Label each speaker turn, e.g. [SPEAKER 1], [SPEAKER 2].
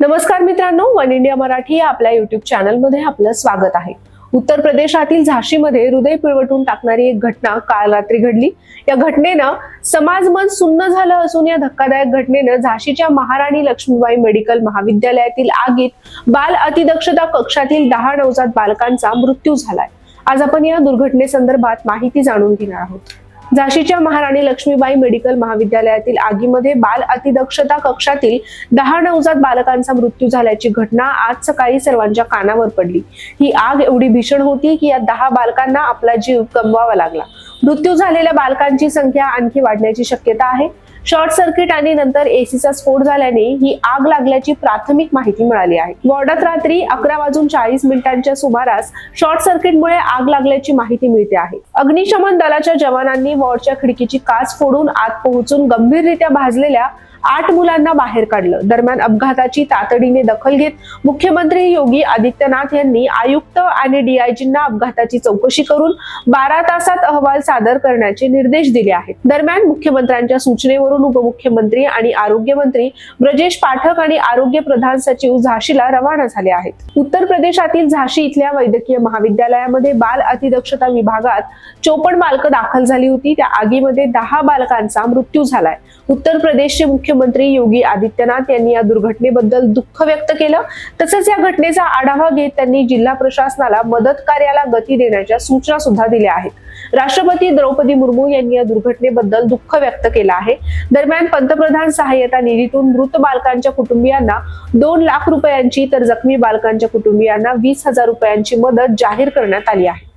[SPEAKER 1] नमस्कार मित्रांनो one India Marathi या आपल्या युट्यूब चॅनलमध्ये आपलं स्वागत आहे. उत्तर प्रदेशातील झाशीमध्ये हृदय पिळवटून टाकणारी एक घटना काल रात्री घडली. या घटनेनं समाज मन सुन्न झालं असून या धक्कादायक घटनेनं झाशीच्या महाराणी लक्ष्मीबाई मेडिकल महाविद्यालयातील आगीत बाल अतिदक्षता कक्षातील दहा नवजात बालकांचा मृत्यू झालाय. आज आपण या दुर्घटनेसंदर्भात माहिती जाणून घेणार आहोत. झाशीच्या महाराणी लक्ष्मीबाई मेडिकल महाविद्यालयातील आगीमध्ये बाल अतिदक्षता कक्षातील दहा नवजात बालकांचा मृत्यू झाल्याची घटना आज सकाळी सर्वांच्या कानावर पडली. ही आग एवढी भीषण होती की या दहा बालकांना आपला जीव गमवावा लागला. मृत्यू झालेल्या बालकांची संख्या आणखी वाढण्याची शक्यता आहे. शॉर्ट सर्किट आणि नंतर एसीचा स्फोट झाल्याने ही आग लागल्याची प्राथमिक माहिती मिळाली आहे. वॉर्डात रात्री अकरा वाजून चाळीस मिनिटांच्या सुमारास शॉर्ट सर्किटमुळे आग लागल्याची माहिती मिळते आहे. अग्निशमन दलाच्या जवानांनी वॉर्डच्या खिडकीची काच फोडून आत पोहोचून गंभीररित्या भाजलेल्या आठ मुलांना बाहेर काढलं. दरम्यान अपघाताची तातडीने दखल घेत मुख्यमंत्री योगी आदित्यनाथ यांनी आयुक्त आणि डीआयजींना अपघाताची चौकशी करून बारा तासात अहवाल सादर करण्याचे निर्देश दिले आहेत. दरम्यान मुख्यमंत्र्यांच्या सूचनेवरून उपमुख्यमंत्री आणि आरोग्यमंत्री ब्रजेश पाठक आणि आरोग्य प्रधान सचिव झाशीला रवाना झाले आहेत. उत्तर प्रदेशातील झाशी इथल्या वैद्यकीय महाविद्यालयामध्ये बाल अतिदक्षता विभागात चोपण बालकं दाखल झाली होती. त्या आगीमध्ये दहा बालकांचा मृत्यू झालाय. उत्तर प्रदेशचे मुख्य मुख्यमंत्री योगी आदित्यनाथ यांनी या दुर्घटनेबद्दल दुःख व्यक्त केलं. तसंच या घटनेचा आढावा घेत त्यांनी जिल्हा प्रशासनाला मदत कार्याला गती देण्याच्या सूचना सुद्धा दिल्या आहेत. राष्ट्रपती द्रौपदी मुर्मू यांनी या दुर्घटनेबद्दल दुःख व्यक्त केलं आहे. दरम्यान पंतप्रधान सहाय्यता निधीतून मृत बालकांच्या कुटुंबियांना दोन लाख रुपयांची तर जखमी बालकांच्या कुटुंबियांना वीस हजार रुपयांची मदत जाहीर करण्यात आली आहे.